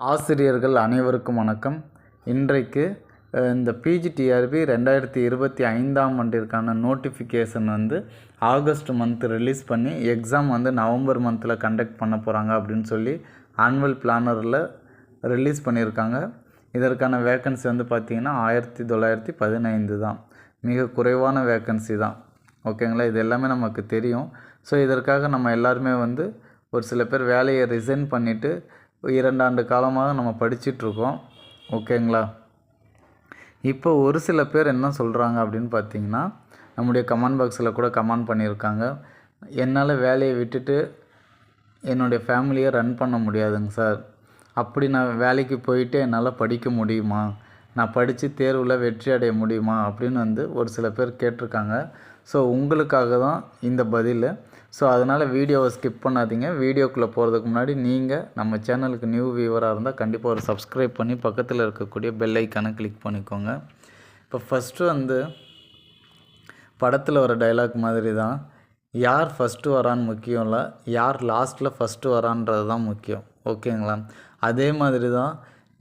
ஆசிரியர்கள் அனைவருக்கும் வணக்கம். இன்றைக்கு இந்த பிஜிடிஆர்பி ரெண்டாயிரத்தி இருபத்தி ஐந்தாம் ஆண்டிற்கான நோட்டிஃபிகேஷன் வந்து ஆகஸ்ட் மந்த் ரிலீஸ் பண்ணி எக்ஸாம் வந்து நவம்பர் மந்தில் கண்டக்ட் பண்ண போகிறாங்க அப்படின்னு சொல்லி ஆனுவல் பிளானரில் ரிலீஸ் பண்ணியிருக்காங்க. இதற்கான வேக்கன்சி வந்து பார்த்திங்கன்னா ஆயிரத்தி தொள்ளாயிரத்தி பதினைந்து தான். மிக குறைவான வேக்கன்சி தான். ஓகேங்களா? இது எல்லாமே நமக்கு தெரியும். ஸோ இதற்காக நம்ம எல்லாருமே வந்து ஒரு சில பேர் வேலையை ரிசைன் பண்ணிவிட்டு இரண்டாண்டு காலமாக நம்ம படிச்சிட்ருக்கோம். ஓகேங்களா? இப்போ ஒரு சில பேர் என்ன சொல்கிறாங்க அப்படின்னு பார்த்தீங்கன்னா நம்முடைய கமெண்ட் பாக்ஸில் கூட கமெண்ட் பண்ணியிருக்காங்க. என்னால் வேலையை விட்டுட்டு என்னுடைய ஃபேமிலியை ரன் பண்ண முடியாதுங்க சார். அப்படி நான் வேலைக்கு போயிட்டு என்னால் படிக்க முடியுமா? நான் படித்து தேர்வில் வெற்றி அடைய முடியுமா? அப்படின்னு வந்து ஒரு சில பேர் கேட்டிருக்காங்க. ஸோ உங்களுக்காக தான் இந்த பதில். ஸோ அதனால் வீடியோவை ஸ்கிப் பண்ணாதீங்க. வீடியோக்குள்ளே போகிறதுக்கு முன்னாடி நீங்கள் நம்ம சேனலுக்கு நியூ வியூவராக இருந்தால் கண்டிப்பாக ஒரு சப்ஸ்கிரைப் பண்ணி பக்கத்தில் இருக்கக்கூடிய பெல் ஐக்கானை கிளிக் பண்ணிக்கோங்க. இப்போ ஃபஸ்ட்டு வந்து படத்தில் வர டைலாக் மாதிரி தான். யார் ஃபஸ்ட்டு வரான்னு முக்கியம் இல்லை. யார் லாஸ்ட்டில் ஃபஸ்ட்டு வரான்றது தான் முக்கியம். ஓகேங்களா அதே மாதிரி தான்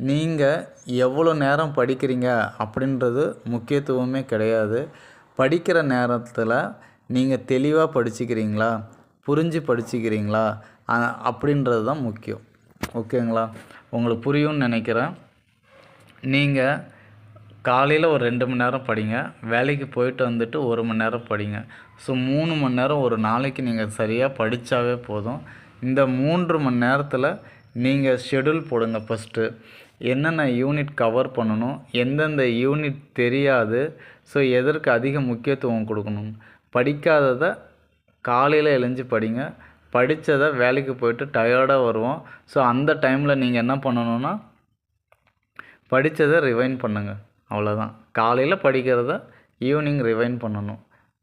நீங்கள் எவ்வளோ நேரம் படிக்கிறீங்க அப்படின்றது முக்கியத்துவமே கிடையாது. படிக்கிற நேரத்தில் நீங்கள் தெளிவாக படிச்சுக்கிறீங்களா? புரிஞ்சு படிச்சுக்கிறீங்களா? அப்படின்றது தான் முக்கியம். ஓகேங்களா? உங்களுக்கு புரியும்னு நினைக்கிறேன். நீங்கள் காலையில் ஒரு ரெண்டு மணி நேரம் படிங்க. வேலைக்கு போயிட்டு வந்துட்டு ஒரு மணி நேரம் படிங்க. ஸோ மூணு மணி நேரம் ஒரு நாளைக்கு நீங்கள் சரியாக படித்தாவே போதும். இந்த மூன்று மணி நேரத்தில் நீங்கள் ஷெடியூல் போடுங்க ஃபஸ்ட்டு என்னென்ன யூனிட் கவர் பண்ணணும்? எந்தெந்த யூனிட் தெரியாது. ஸோ எதற்கு அதிக முக்கியத்துவம் கொடுக்கணும்? படிக்காததை காலையில் எழுஞ்சி படிங்க. படித்ததை வேலைக்கு போயிட்டு டயர்டாக வருவோம். ஸோ அந்த டைமில் நீங்கள் என்ன பண்ணணும்னா படித்ததை ரிவைன் பண்ணுங்கள் அவ்வளோதான் காலையில் படிக்கிறத ஈவினிங் ரிவைன் பண்ணணும்.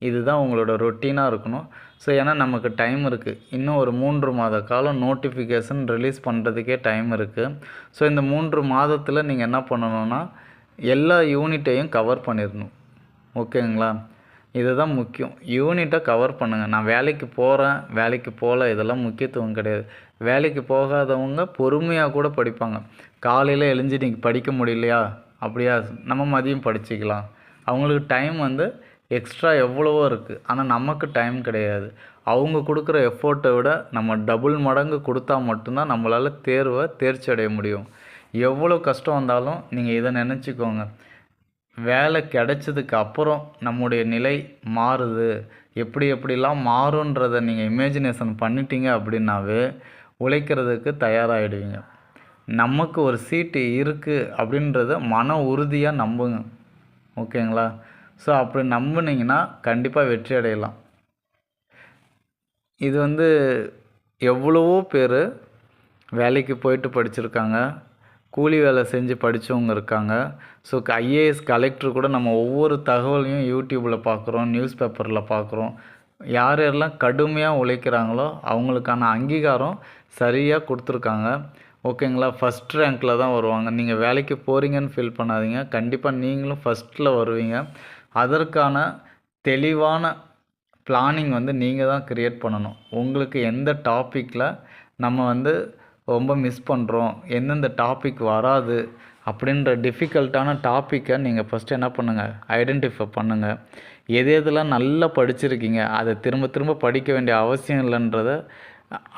இதுதான் உங்களோட ரொட்டீனாக இருக்கணும். ஸோ ஏன்னா நமக்கு டைம் இருக்குது இன்னும் ஒரு மூன்று மாத காலம் நோட்டிஃபிகேஷன் ரிலீஸ் பண்ணுறதுக்கே டைம் இருக்குது ஸோ இந்த மூன்று மாதத்தில் நீங்கள் என்ன பண்ணணும்னா எல்லா யூனிட்டையும் கவர் பண்ணிடணும். ஓகேங்களா இதுதான் முக்கியம். யூனிட்டை கவர் பண்ணுங்கள் நான் வேலைக்கு போகிறேன் வேலைக்கு போகல இதெல்லாம் முக்கியத்துவம் கிடையாது. வேலைக்கு போகாதவங்க பொறுமையாக கூட படிப்பாங்க. காலையில் எழுஞ்சி நீங்கள் படிக்க முடியலையா? அப்படியா? நம்ம மதியம் படிச்சுக்கலாம். அவங்களுக்கு டைம் வந்து எக்ஸ்ட்ரா எவ்வளவோ இருக்குது ஆனால் நமக்கு டைம் கிடையாது. அவங்க கொடுக்குற எஃபோர்ட்டை விட நம்ம டபுள் மடங்கு கொடுத்தா மட்டும்தான் நம்மளால் தேர்வை தேர்ச்சி அடைய முடியும். எவ்வளோ கஷ்டம் வந்தாலும் நீங்கள் இதை நினச்சிக்கோங்க. வேலை கிடைச்சதுக்கு அப்புறம் நம்முடைய நிலை மாறுது. எப்படி எப்படிலாம் மாறுன்றதை நீங்கள் இமேஜினேஷன் பண்ணிட்டீங்க அப்படின்னாவே உழைக்கிறதுக்கு தயாராகிடுவீங்க நமக்கு ஒரு சீட்டு இருக்குது அப்படின்றத மன உறுதியாக நம்புங்க. ஓகேங்களா? ஸோ அப்படி நம்புனீங்கன்னா கண்டிப்பாக வெற்றி அடையலாம். இது வந்து எவ்வளவோ பேர் வேலைக்கு போயிட்டு படிச்சிருக்காங்க. கூலி வேலை செஞ்சு படித்தவங்க இருக்காங்க. ஸோ ஐஏஎஸ் கலெக்டர் கூட நம்ம ஒவ்வொரு தகவலையும் யூடியூப்பில் பார்க்குறோம் நியூஸ் பேப்பரில் பார்க்குறோம் யார் யாரெல்லாம் கடுமையாக உழைக்கிறாங்களோ அவங்களுக்கான அங்கீகாரம் சரியாக கொடுத்துருக்காங்க. ஓகேங்களா? ஃபஸ்ட் ரேங்க்கில் தான் வருவாங்க. நீங்கள் வேலைக்கு போகிறீங்கன்னு ஃபீல் பண்ணாதீங்க. கண்டிப்பாக நீங்களும் ஃபஸ்ட்டில் வருவீங்க. அதற்கான தெளிவான பிளானிங் வந்து நீங்கள் தான் க்ரியேட் பண்ணணும். உங்களுக்கு எந்த டாப்பிக்கில் நம்ம வந்து ரொம்ப மிஸ் பண்ணுறோம் எந்தெந்த டாபிக் வராது அப்படின்ற டிஃபிகல்ட்டான டாப்பிக்கை நீங்கள் ஃபஸ்ட்டு என்ன பண்ணுங்கள் ஐடென்டிஃபை பண்ணுங்கள் எது எதெல்லாம் நல்லா படிச்சிருக்கீங்க? அதை திரும்ப திரும்ப படிக்க வேண்டிய அவசியம் இல்லைன்றத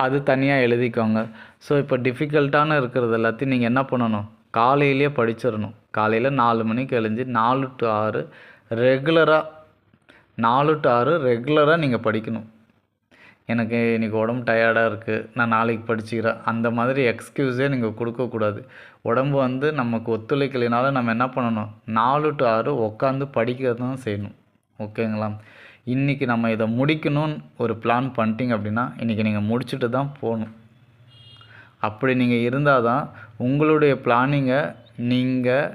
அது தனியாக எழுதிக்கோங்க. ஸோ இப்போ டிஃபிகல்ட்டான இருக்கிறது எல்லாத்தையும் நீங்கள் என்ன பண்ணணும்? காலையிலேயே படிச்சிடணும். காலையில் நாலு மணிக்கு எழுஞ்சி நாலு டு ஆறு ரெகுலராக நாலு டு ஆறு ரெகுலராக நீங்கள் படிக்கணும். எனக்கு இன்றைக்கி உடம்பு டயர்டாக இருக்குது நான் நாளைக்கு படிச்சுக்கிறேன். அந்த மாதிரி எக்ஸ்கியூஸே நீங்கள் கொடுக்கக்கூடாது. உடம்பு வந்து நமக்கு ஒத்துழைக்கலைனாலும் நம்ம என்ன பண்ணணும்? நாலு டு ஆறு உட்காந்து படிக்கிறது தான் செய்யணும். ஓகேங்களா? இன்றைக்கி நம்ம இதை முடிக்கணும்னு ஒரு பிளான் பண்ணிட்டீங்க அப்படின்னா இன்றைக்கி நீங்கள் முடிச்சுட்டு தான் போகணும். அப்படி நீங்கள் இருந்தால் தான் உங்களுடைய பிளானிங்கை நீங்கள்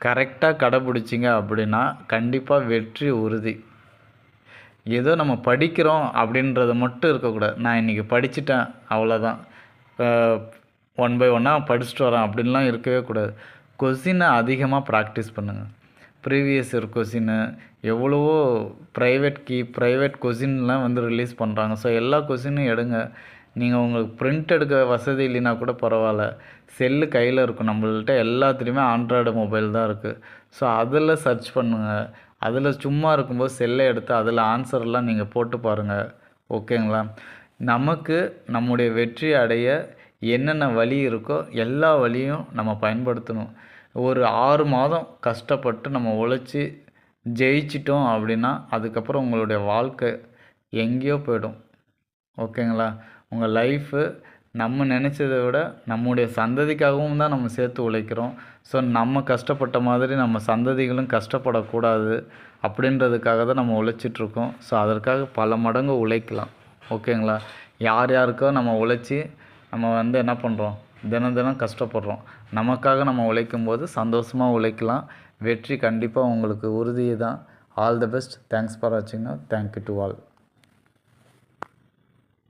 கரெக்டாக கடைப்பிடிச்சிங்க அப்படின்னா கண்டிப்பாக வெற்றி உறுதி. ஏதோ நம்ம படிக்கிறோம் அப்படின்றது மட்டும் இருக்கக்கூடாது. நான் இன்றைக்கி படிச்சிட்டேன் அவ்வளோதான் ஒன் பை ஒன்னாக படிச்சுட்டு வரேன் அப்படின்லாம் இருக்கவே கூடாது. கொஸ்டினை அதிகமாக ப்ராக்டிஸ் பண்ணுங்கள் ப்ரீவியஸ் இயர் கொஸ்டின்னு எவ்வளவோ ப்ரைவேட் கீ ப்ரைவேட் கொஸ்டின்லாம் வந்து ரிலீஸ் பண்ணுறாங்க ஸோ எல்லா கொஸ்டினும் எடுங்க. நீங்கள் உங்களுக்கு பிரிண்ட் எடுக்க வசதி இல்லைனா கூட பரவாயில்ல. செல்லு கையில் இருக்கும். நம்மள்கிட்ட எல்லாத்துலேயுமே ஆண்ட்ராய்டு மொபைல் தான் இருக்குது ஸோ அதில் சர்ச் பண்ணுங்கள் அதில் சும்மா இருக்கும்போது செல்லை எடுத்து அதில் ஆன்சர்லாம் நீங்கள் போட்டு பாருங்கள் ஓகேங்களா? நமக்கு நம்முடைய வெற்றி அடைய என்னென்ன வழி இருக்கோ எல்லா வழியும் நம்ம பயன்படுத்தணும். ஒரு ஆறு மாதம் கஷ்டப்பட்டு நம்ம உழைச்சி ஜெயிச்சிட்டோம் அப்படின்னா அதுக்கப்புறம் உங்களுடைய வாழ்க்கை எங்கேயோ போயிடும். ஓகேங்களா? உங்கள் லைஃபு நம்ம நினச்சதை விட நம்முடைய சந்ததிக்காகவும் தான் நம்ம சேர்த்து உழைக்கிறோம். ஸோ நம்ம கஷ்டப்பட்ட மாதிரி நம்ம சந்ததிகளும் கஷ்டப்படக்கூடாது அப்படின்றதுக்காக தான் நம்ம உழைச்சிட்ருக்கோம். ஸோ அதற்காக பல மடங்கு உழைக்கலாம். ஓகேங்களா? யார் யாருக்கோ நம்ம உழைச்சி நம்ம வந்து என்ன பண்ணுறோம் தினம் தினம் கஷ்டப்படுறோம். நமக்காக நம்ம உழைக்கும் போது சந்தோஷமாக உழைக்கலாம். வெற்றி கண்டிப்பாக உங்களுக்கு உறுதி தான் all the best thanks for வாட்சிங்னா thank you to all